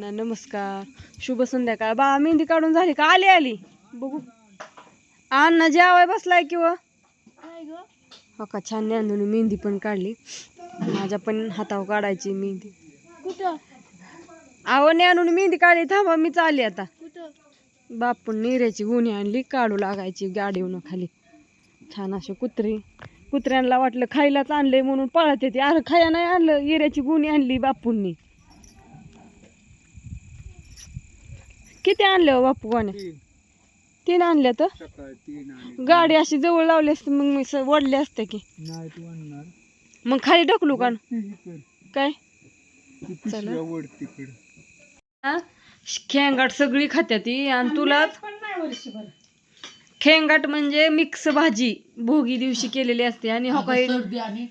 ना नमस्कार. शुभ संध्याकाळ. बा मेहंदी काढून झाली का? आली आली. बघू. अण्णा जेवाय बसलाय किंवा हो का? छान ज्ञानधनी मेहंदी पण काढली. माझ्या पण हातावर काढायची मेहंदी. कुठं? आहो ज्ञानून मेहंदी काढली. थांबा मी चालली आता. बापून निऱ्याची गुन्हे आणली काढू लागायची गाडीवरून खाली. छान असे कुत्री. कुत्र्यांना वाटलं खायलाच आणलंय म्हणून पळत येते अरे खाया नाही आणलं. हिऱ्याची गुन्हे आणली बापूंनी. किती आणले हो बापू गोण्या? तीन. आणल्या तर? सकाळी तीन आणि गाडी अशी जवळ लावली असते मग मी स- ओढले असते की. नाही तू आणणार. मग खाली ढकलू का? ती. काय? ती पिशव्या वड तिकडं. हा? खेंगाट सगळी खात्या ती आणि तुलाच? पण नाही वर्षभर. खेंगाट म्हणजे मिक्स भाजी भोगी दिवशी केलेली असते आणि हो काही सर्दी आणि?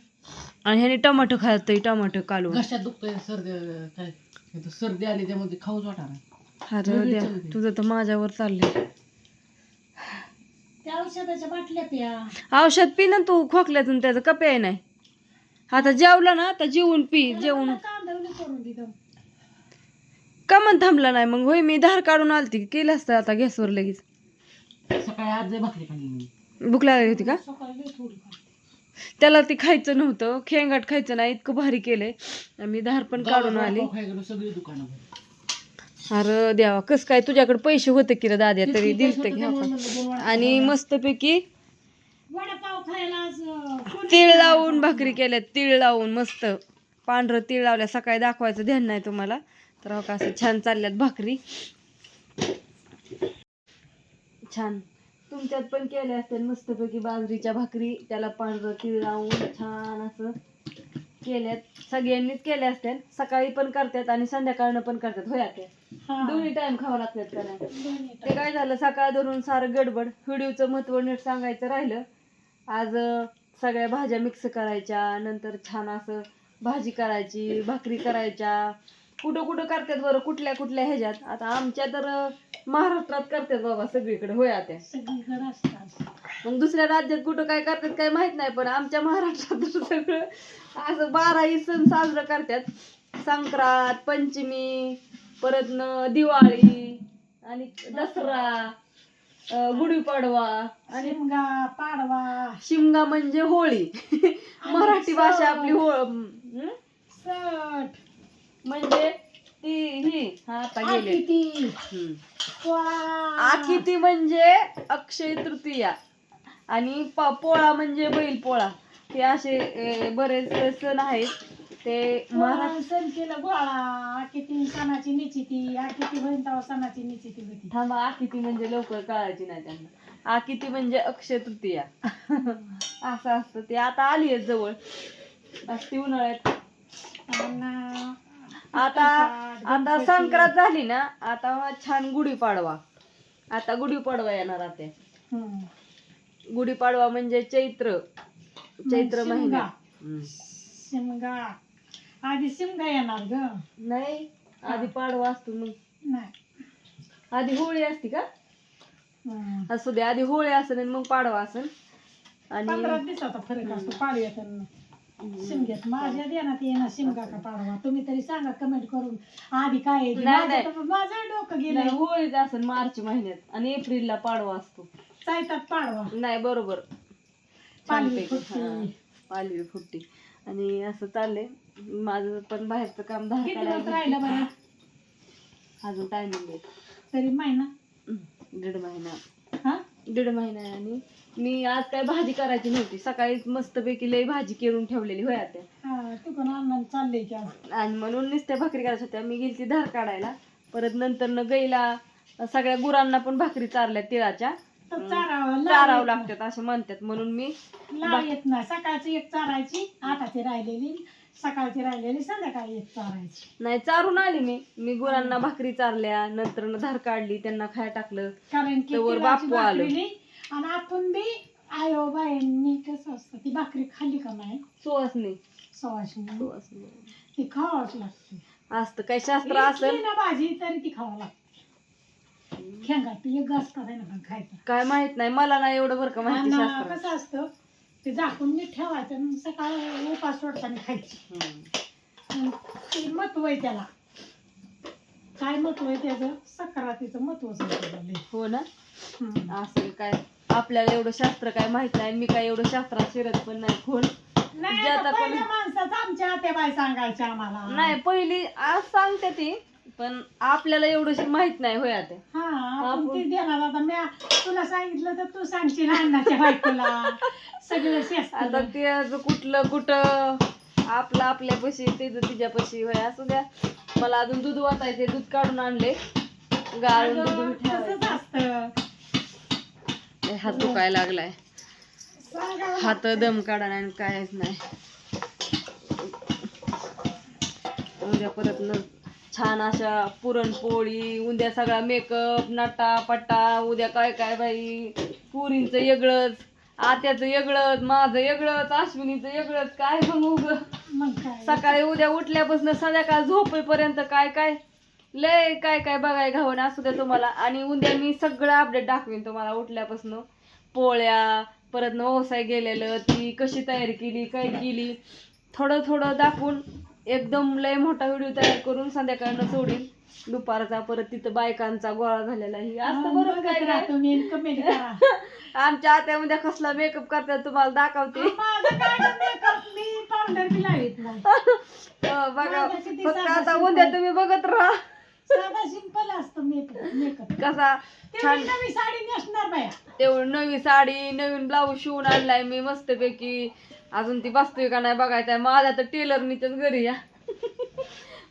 आणि ह्याने टमाटो खातोय टमाटो कालवून. घशात दुखतोय सर्दी काय? सर्दी आली त्यामध्ये खाऊच वाटा अरे द्या तुझं तर माझ्यावर चाललंय. त्या औषधाच्या बाटल्या प्या. औषध पी ना तू खोकल्यातून त्याचं कपे आहे नाही. आता जेवला ना आता जेवून पी जेवून. कांदवली करून दिलं का मन थांबला नाही मग होय मी धार काढून आलती केलं असतं आता गॅसवर लगेच. सकाळी आज भाकरी खाल्ली भूक लागली होती का? सकाळी थोडी त्याला ती खायचं नव्हतं खेंगाट खायचं नाही इतकं भारी केलंय. मी धार पण काढून आली. सगळी दुकानं अरे देवा कस काय तुझ्याकडे पैसे होते की रे दाद्या? तरी दिलते की? आणि मस्तपैकी वडापाव खायला आज अं, तीळ लावून भाकरी केल्यात तीळ लावून मस्त. पांढरं तीळ लावल्या सकाळी दाखवायचं ध्यान नाही तुम्हाला. तर हो का असं छान चालल्यात भाकरी. छान. तुमच्यात पण केल्या असतील मस्तपैकी बाजरीच्या भाकरी त्याला पांढरं तीळ लावून छान असं केल्यात सगळ्यांनीच केल्या असतील सकाळी पण करतात आणि संध्याकाळनं पण करतात. होया ते हा, दोन्ही टाइम खावं लागतात दोन्ही ते काय झालं सकाळ धरून सारं गडबड व्हिडिओचं महत्त्व नीट सांगायचं राहिलं. आज सगळ्या भाज्या मिक्स करायच्या नंतर छान असं भाजी करायची भाकरी करायच्या कुठं कुठं करतात बरं? कुठल्या कुठल्या ह्याच्यात? आता आमच्या तर महाराष्ट्रात करतात बाबा सगळीकडे. होय आता सगळीकडे असतात. मग दुसऱ्या राज्यात कुठं काय करतात काय माहीत नाही पण आमच्या महाराष्ट्रात तर सगळं असं बाराही सण साजरं करतात. संक्रांत पंचमी परत न दिवाळी आणि दसरा गुढीपाडवा आणि शिमगा पाडवा. शिमगा म्हणजे होळी. मराठी भाषा आपली होळ हं? सट म्हणजे ती ही हा आता गेले. किती. पोळा आकिती म्हणजे अक्षय तृतीया आणि प- पोळा म्हणजे बैल पोळा. हे असे अं, बरेच सण आहेत. ते महाराष्ट्र महाराज सण केलं गोळा. किती सणाची निचिती आ किती तेव्हा सणाची निचिती होती. थांबा आकिती म्हणजे लवकर कळायची नाही त्यांना. आकिती म्हणजे अक्षय तृतीया. असं असतं ते. आता आली आहे जवळ. असते उन्हाळ्यात. आणि आता आता संक्रांत झाली ना आता छान गुढीपाडवा आता गुढीपाडवा येणार आता. गुढीपाडवा म्हणजे चैत्र चैत्र. महिना. शिमगा आधी शिमगा येणार ग नाही आधी पाडवा असतो मग नाही आधी होळी असते का. असू दे आधी होळी असेल मग पाडवा असेल पंधरा आणि दिवसाचा फरक असतो पाडव्यात शिमग्यात. माझ्या देण्यात येणार शिमगा का पाडवा. तुम्ही तरी सांगा कमेंट करून. आधी काय आहे ते. नाही, माझं नाही. तर- माझं डोकं नाही, गेलं होळीच असेल मार्च महिन्यात. आणि एप्रिलला पाडवा असतो. चायतात पाडवा. नाही बरोबर. पालवी छानपैकी. फुटती. हा, पालवी फुटती. आणि असं चाललंय. माझं पण बाहेरचं काम धार किती दिवस काढायला राहिलं बरं? अजून टायमिंग आहे तरी महिना. हम्म, दीड महिना. दीड महिना आहे आणि मी आज काय भाजी करायची नव्हती. सकाळी मस्तपैकी लई भाजी केरून ठेवलेली होय आता हा तू पण अण्णा चाललंय की आज. आणि म्हणून नुसत्या भाकरी करायच्या होत्या. मी गेली धार काढायला. परत नंतर न गईला सगळ्या गुरांना पण भाकरी चारल्या तिळाच्या. तर चारावं चारावं लागतात असं म्हणतात. म्हणून मी येत नाही. सकाळची एक चारायची आताची राहिलेली. सकाळची राहिलेली संध्याकाळी एक चारायची. नाही चारून आली मी. मी गुरांना भाकरी चारल्या नंतर न धार काढली त्यांना खाया टाकलं. कारण की तिळाची बापू आलं. भाकरीनी. आणि आपण बी आयो बायांनी कसं असतं ती भाकरी खाल्ली का नाही? सुवासनी. सवाशनी सुवासनी. ती खावाच लागते. असतं काही शास्त्र असेल. ना भाजी तरी ती खावा लागते. खेंगाट एक घास करायला पण खायचा. काय माहीत नाही मला नाही एवढं बरं का माहिती आणि शास्त्र. कसं असतं ते झाकून नीट ठेवायचं सकाळी उपास सोडताना खायची. ते महत्त्व आहे त्याला. काय महत्त्व आहे त्याचं? सक्रातीचं महत्त्व हो ना. असं काय? आपल्याला एवढं शास्त्र काय माहीत नाही मी काय एवढं शास्त्रात शिरत पण नाही कोण नाही जे आता आता पहिल्या कोणी- माणसाचं आमच्या सांगायच्या आम्हाला. नाही पहिली आज सांगते ती. पण आपल्याला एवढं माहीत नाही होय आता. हा आपण ते देणार आता. मी तुला सांगितलं तर तू सांगशील अण्णाच्या बायकोला. सगळं आता ते असं कुठलं कुठं? आपलं आपल्यापाशी तिचं तिच्यापाशी होय. असू द्या. मला अजून दूध वाचायचे दूध काढून आणले. गाळून दूध ठेवायचं तसंच असतं. लय हात दुखायला लागलाय. सांगावं हात दम काढा आणि कायच नाही. उद्या परत न छान अशा पुरणपोळी उद्या सगळा मेकअप नटा पट्टा उद्या काय काय बाई. पुरींचं वेगळंच आत्याचं वेगळंच माझं वेगळंच अश्विनीचं वेगळंच काय मग काय? सकाळी उद्या उठल्यापासून संध्याकाळ झोपेपर्यंत काय काय? लय काय काय बघाय घावून असू द्या तुम्हाला. आणि उद्या मी सगळं अपडेट दाखवीन तुम्हाला उठल्यापासून. पोळ्या परत व्यवसाय गेलेलं ती कशी तयारी केली काय केली? थोडं थोडं दाखवून एकदम लय मोठा व्हिडिओ तयार करून संध्याकाळनं सोडीन. दुपारचा परत तिथं बायकांचा गोळा झालेला ही असं बरं काय काय? कमेंट करा. आमच्या आत्यामध्ये कसला मेकअप करतात तुम्हाला दाखवते. माझं काय makeup मी पावडर बी लावित नाही अं, बघा फक्त आता. उद्या तुम्ही बघत राहा. साधा सिंपल असतो मेकअप मेकअप कसा छान. तेवढी नवी साडी नेसणार बाया. तेवढी नवी साडी नवीन ब्लाऊज शिवून आणलाय मी मस्तपैकी. अजून ती बसतोय का नाही बघायचंय माझा तर टेलरनीच्याच घरी या.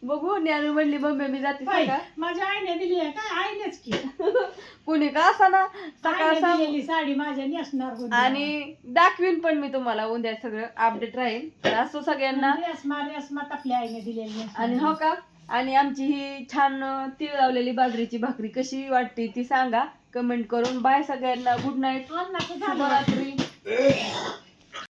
बघू ज्ञानू म्हणली मम्मी मी जाते बाई, सकाळ. माझ्या आईने दिली आहे काय आईनेच की. कुणी का असा ना सकाळ आईने सांग दिलेली साडी माझ्या नेसणार. आणि दाखवीन पण मी तुम्हाला उद्या सगळं अपडेट राहील. तर असो सगळ्यांना. रेसमा रेसमा आपल्या आईने दिलेली नेसणार. आणि हो का? आणि आमची ही छान तीळ लावलेली बाजरीची भाकरी कशी वाटते ती सांगा. कमेंट करून. बाय सगळ्यांना. गुड नाईट अन्नाचं झालं. शुभरात्री.